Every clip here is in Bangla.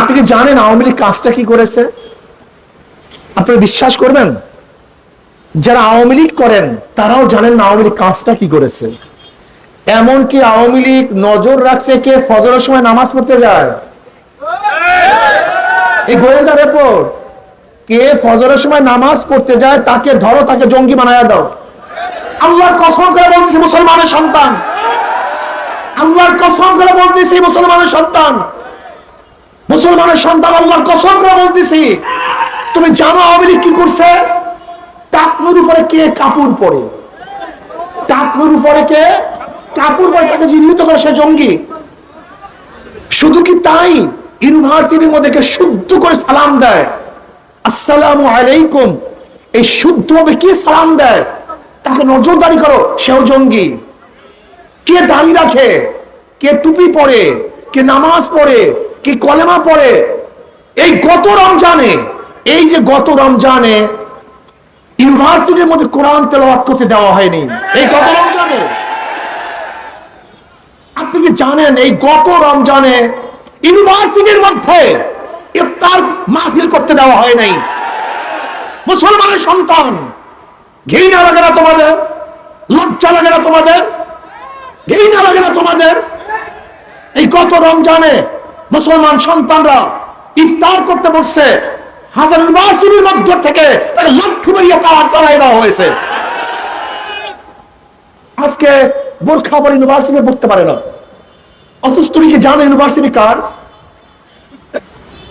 আপনি কি জানেন আওয়ামী লীগ কাজটা কি করেছে? আপনি বিশ্বাস করবেন? যারা আওয়ামী লীগ করেন, তারাও জানেন না আওয়ামী লীগ কাজটা কি করেছে। এমনকি আওয়ামী লীগ নজর রাখছে কে? ফজরের সময় নামাজ পড়তে যায়। এই কে ফজরের সময় নামাজ পড়তে যায়, তাকে ধরো, তাকে জঙ্গি বানায় দাও। আল্লাহর কসম করে বলছি মুসলমানের সন্তান। আল্লাহর কসম করে বলতেছি, মুসলমানের সন্তান। মুসলমানের সন্তান আল্লাহর কসম করে বলতেছি, তুমি জানো আওয়ামী কি করছে? টাকনুর উপরে কে কাপড় পরে? টাকনুর উপরে কে কাপড় পরে? তাকে চিহ্নিত করে সে জঙ্গি। শুধু কি তাই? ইউনিভার্সিটির মধ্যে কে শুদ্ধ করে সালাম দেয়। আসসালামু আলাইকুম। এই শুদ্ধ ভাবে কি সালাম দেয়? তাকে নজরদারি করো, সেও জঙ্গি। কে দাড়ি রাখে? কে টুপি পরে? কে নামাজ পড়ে? কে কলেমা পড়ে? এই গত রমজানে, এই যে গত রমজানে ইউনিভার্সিটির মধ্যে কোরআন তেলাওয়াত করতে দেওয়া হয়নি। এই গত রমজানে? আপনি কি জানেন এই গত রমজানে ইউনিভার্সিটির মধ্যে ইফতার মাহফিল করতে দেওয়া হয় নাই? মুসলমানের সন্তান, ঘৃণা লাগে না তোমাদের? লজ্জা লাগে না তোমাদের? ঘৃণা লাগে না তোমাদের? এই গত রমজানে মুসলমান সন্তানরা ইফতার করতে বসছে। হাজার ইউনিভার্সিটির মধ্য থেকে তাকে লাঠি মারিয়ে পাওয়ার চালাই দেওয়া হয়েছে। আজকে বোরখা পরে ইউনিভার্সিটি পড়তে পারে না। অথচ তুমি কি জানো ইউনিভার্সিটি কার?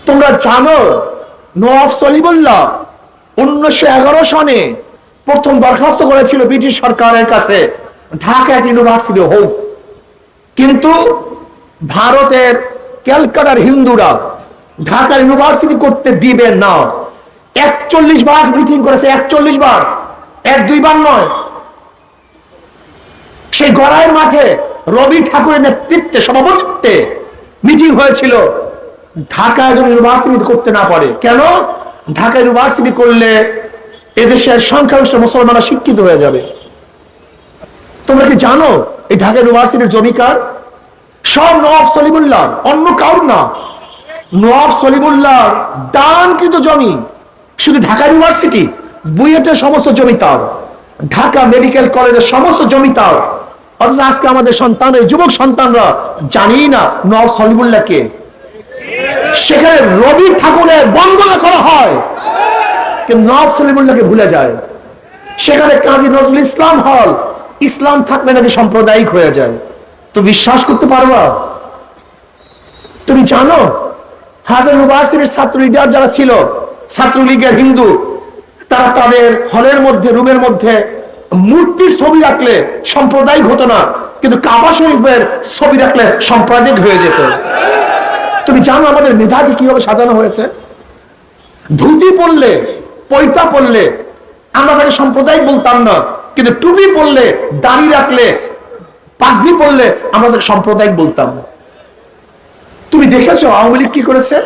তোমরা জানো নওয়াব সলিমুল্লাহ উনিশশো এগারো সনে প্রথম দরখাস্ত করেছিল ব্রিটিশ সরকারের কাছে, ঢাকা ইউনিভার্সিটি হোক কিন্তু ভারতের ক্যালকাটার হিন্দুরা ঢাকা ইউনিভার্সিটি করতে দিবে না। একচল্লিশ বার মিটিং করেছে, একচল্লিশ বার। এক দুইবার নয়। সেই গড়াইয়ের মাঠে রবি ঠাকুরের নেতৃত্বে, সভাপতিত্বে মিটিং হয়েছিল। ঢাকা যেন ইউনিভার্সিটি করতে না পারে। কেন? ঢাকা ইউনিভার্সিটি করলে এদেশের সংখ্যাগরিষ্ঠ মুসলমানরা শিক্ষিত হয়ে যাবে। তোমরা কি জানো এই ঢাকা ইউনিভার্সিটির জমিকার সব নবাব সলিমুল্লাহ, অন্য কাউর না। নবাব সলিমুল্লাহ দানকৃত জমি, শুধু ঢাকা ইউনিভার্সিটি, বুয়েটের সমস্ত জমি তার, ঢাকা মেডিকেল কলেজের সমস্ত জমি তার। অথচ আজকে আমাদের সন্তান, এই যুবক সন্তানরা জানি না নবাব সলিমুল্লাহ কে। সেখানে রবি ঠাকুরের বন্দনা করা হয় নবাব সলিমুল্লাহকে ভুলে যায়। সেখানে কাজী নজরুল ইসলাম হল, ইসলাম থাকলে নাকি সাম্প্রদায়িক হয়ে যায়। তো বিশ্বাস করতে পারবা? তুমি জানো? হাজার ইউনিভার্সিটির ছাত্র লিডার যারা ছিল, ছাত্রলীগের হিন্দু, তারা তাদের হলের মধ্যে, রুমের মধ্যে মূর্তির ছবি রাখলে সাম্প্রদায়িক হতো না, কিন্তু কাবা শরীফের ছবি রাখলে সাম্প্রদায়িক হয়ে যেত। তুমি জানো আমাদের মেধাকে কীভাবে সাজানো হয়েছে? ধুতি পরলে, পৈতা পরলে, আমরা তাকে সাম্প্রদায়িক বলতাম না, কিন্তু টুপি পরলে, দাড়ি রাখলে পাগড়ি পরলে আমরা সাম্প্রদায়িক বলতাম। তুমি দেখেছ আওয়ামী লীগ কি করেছে?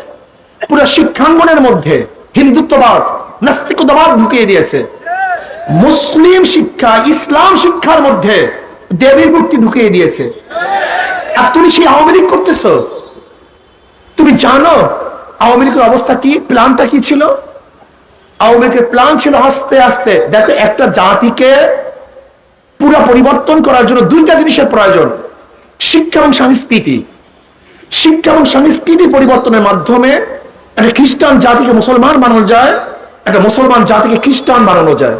পুরো শিক্ষাঙ্গনের মধ্যে হিন্দুত্ববাদ, নাস্তিকতাবাদ ঢুকিয়ে দিয়েছে। মুসলিম শিক্ষা, ইসলাম শিক্ষার মধ্যে দেবীর মূর্তি ঢুকিয়ে দিয়েছে। আর তুমি সেই আওয়ামী লীগ করতেছো? তুমি জানো আওয়ামী লীগের অবস্থা কি? প্ল্যানটা কি ছিল? আওয়ামী লীগের প্ল্যান ছিল আস্তে আস্তে, দেখো একটা জাতিকে পুরো পরিবর্তন করার জন্য দুইটা জিনিসের প্রয়োজন। শিক্ষা এবং সংস্কৃতি। শিক্ষা এবং সংস্কৃতি পরিবর্তনের মাধ্যমে একটা খ্রিস্টান জাতিকে মুসলমান বানানো যায়, একটা মুসলমান জাতিকে খ্রিস্টান বানানো যায়।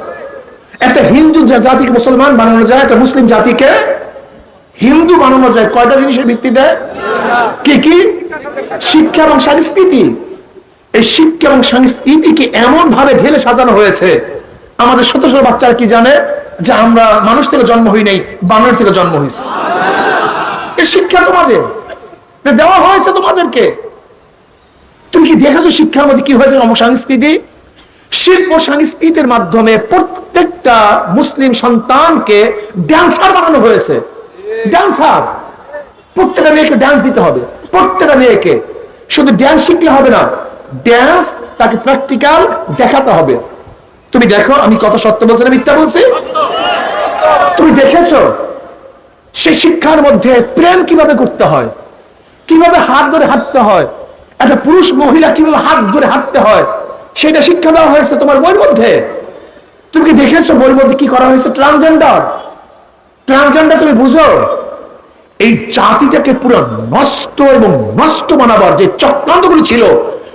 একটা হিন্দু জাতিকে মুসলমান বানানো যায়, একটা মুসলিম জাতিকে হিন্দু বানানো যায়। কয়টা জিনিসের ভিত্তিতে? কি কি? শিক্ষা এবং সংস্কৃতি। এই শিক্ষা এবং সংস্কৃতিকে এমন ভাবে ঢেলে সাজানো হয়েছে। আমাদের শত শত বাচ্চারা কি জানে? যে আমরা মানুষ থেকে জন্ম হই নাই, বানর থেকে জন্ম হয়েছি এর শিক্ষা তোমাদের। দেওয়া হয়েছে তোমাদেরকে। তুমি কি দেখেছ শিক্ষার মধ্যে কি হয়েছে সংস্কৃতি শিল্প সংস্কৃতির মাধ্যমে প্রত্যেকটা মুসলিম সন্তানকে ড্যান্সার বানানো হয়েছে। ড্যান্সার প্রত্যেকটা মেয়েকে ড্যান্স দিতে হবে। প্রত্যেকটা মেয়েকে। শুধু ড্যান্স শিখলে হবে না ড্যান্স তাকে প্র্যাকটিক্যাল দেখাতে হবে। তুমি দেখো, আমি কত সত্য বলছি না মিথ্যা বলছি? তুমি দেখেছ? সেই শিক্ষার মধ্যে প্রেম কীভাবে করতে হয়? কীভাবে হাত ধরে হাঁটতে হয়? একটা পুরুষ মহিলা কীভাবে হাত ধরে হাঁটতে হয়? সেটা শিক্ষা দেওয়া হয়েছে তোমার বইয়ের মধ্যে। তুমি কি দেখেছ বইয়ের মধ্যে কি করা হয়েছে? ট্রান্সজেন্ডার। ট্রান্সজেন্ডার তুমি বুঝো? এই জাতিটাকে পুরো নষ্ট এবং নষ্ট বানাবার যে চক্রান্তগুলি ছিল,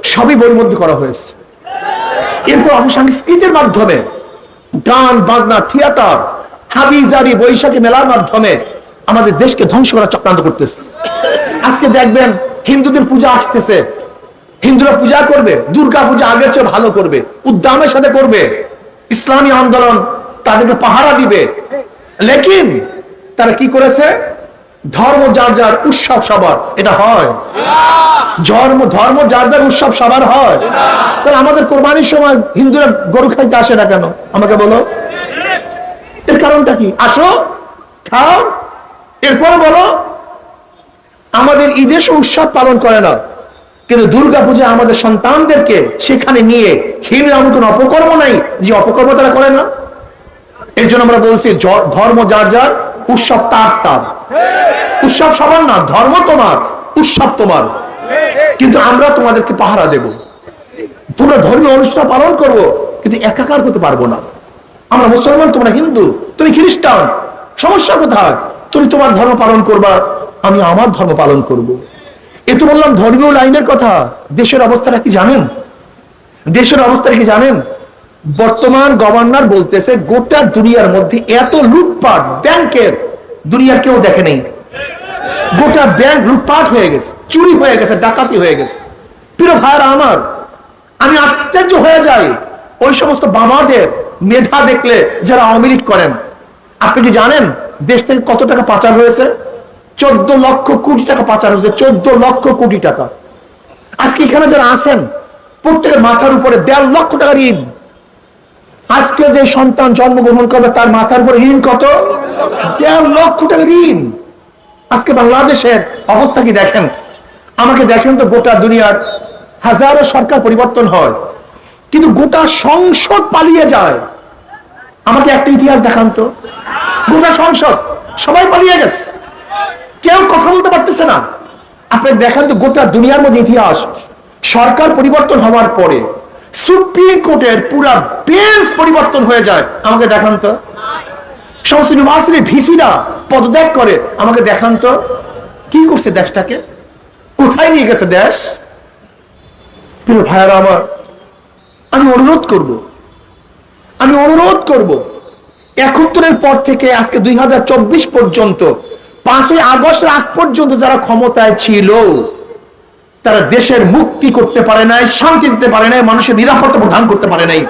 সবই বইয়ের মধ্যে করা হয়েছে। এরপর অপসংস্কৃতির মাধ্যমে গান, বাজনা, থিয়েটার হাবিজারি বৈশাখী মেলার মাধ্যমে আমাদের দেশকে ধ্বংস করার চক্রান্ত করতেছে। আজকে দেখবেন হিন্দুদের পূজা আসতেছে। হিন্দুরা পূজা করবে, দুর্গা পূজা আগের চেয়ে ভালো করবে, উদ্দামের সাথে করবে। ইসলামী আন্দোলন তাদেরকে পাহারা দিবে। লেকিন তারা কি করেছে? ধর্ম যার যার উৎসব সবার, এটা হয়। ধর্ম ধর্ম যার যার উৎসব সবার হয়। তাহলে আমাদের কোরবানির সময় হিন্দুরা গরু খাইতে আসে না কেন? আমাকে বলো। এর কারণটা কি? আসো, খাও। এরপরে বলো, আমাদের ঈদের উৎসব পালন করে না। কিন্তু দুর্গা পূজা আমাদের সন্তানদেরকে সেখানে নিয়ে হিন্দু এমন কোন অপকর্ম নাই যে অপকর্ম তারা করে না? এর জন্য আমরা বলছি ধর্ম যার যার, উৎসব তার তার। উৎসব সবার না, ধর্ম তোমার, উৎসব তোমার। কিন্তু আমরা তোমাদেরকে পাহারা দেব। তোমরা ধর্মীয় অনুষ্ঠান পালন করব, কিন্তু একাকার হতে পারব না। আমরা মুসলমান, তোমরা হিন্দু, তুমি খ্রিস্টান, সমস্যা কোথায়? তুমি তোমার ধর্ম পালন করবা, আমি আমার ধর্ম পালন করব। এ তো বললাম ধর্মীয় লাইনের কথা। দেশের অবস্থাটা কি জানেন? দেশের অবস্থা কি জানেন? বর্তমান গভর্নর বলতেছে, গোটা দুনিয়ার মধ্যে এত লুটপাট, ব্যাংকের, দুনিয়ার কেউ দেখে নেই। গোটা ব্যাংক লুটপাট হয়ে গেছে, চুরি হয়ে গেছে, ডাকাতি হয়ে গেছে। প্রিয় ভাইরা আমার, আমি আশ্চর্য হয়ে যাই। ওই সমস্ত বাবাদের মেধা দেখলে যারা আওয়ামী লীগ করেন, আপনি কি জানেন দেশ থেকে কত টাকা পাচার হয়েছে? চোদ্দ লক্ষ কোটি টাকা পাচার হয়েছে, চোদ্দ লক্ষ কোটি টাকা। আজকে এখানে যারা আছেন, প্রত্যেকের মাথার উপরে দেড় লক্ষ টাকা ঋণ। আজকে যে সন্তান জন্মগ্রহণ করবে, তার মাথার উপরে ঋণ কত? দেড় লক্ষ টাকা ঋণ। আজকে বাংলাদেশের অবস্থা কি দেখেন? আমাকে দেখেন তো গোটা দুনিয়ার হাজারো সরকার পরিবর্তন হয়। কিন্তু গোটা সংসদ পালিয়ে যায়। আমাকে একটা ইতিহাস দেখান তো। গোটা সংসদ, সবাই পালিয়ে গেছে। কেউ কথা বলতে পারতেছে না। আপনি দেখেন তো গোটা দুনিয়ার মধ্যে ইতিহাস। সরকার পরিবর্তন হওয়ার পরে সুপ্রিম কোর্টের পুরা বেঞ্চ পরিবর্তন হয়ে যায়। আমাকে দেখান তো। সমস্ত ইউনিভার্সিটি ভিসিরা পদত্যাগ করে। আমাকে দেখান তো। কি করছে দেশটাকে? কোথায় নিয়ে গেছে দেশ? প্রিয় ভাইয়ারা আমার আমি অনুরোধ করব। আমি অনুরোধ করব। একাত্তরের পর থেকে আজকে দুই হাজার চব্বিশ পর্যন্ত, পাঁচই আগস্ট আগ পর্যন্ত যারা ক্ষমতায় ছিল, তারা দেশের মুক্তি করতে পারে নাই, শান্তি দিতে পারে নাই, মানুষের নিরাপত্তা প্রদান করতে পারে নাই।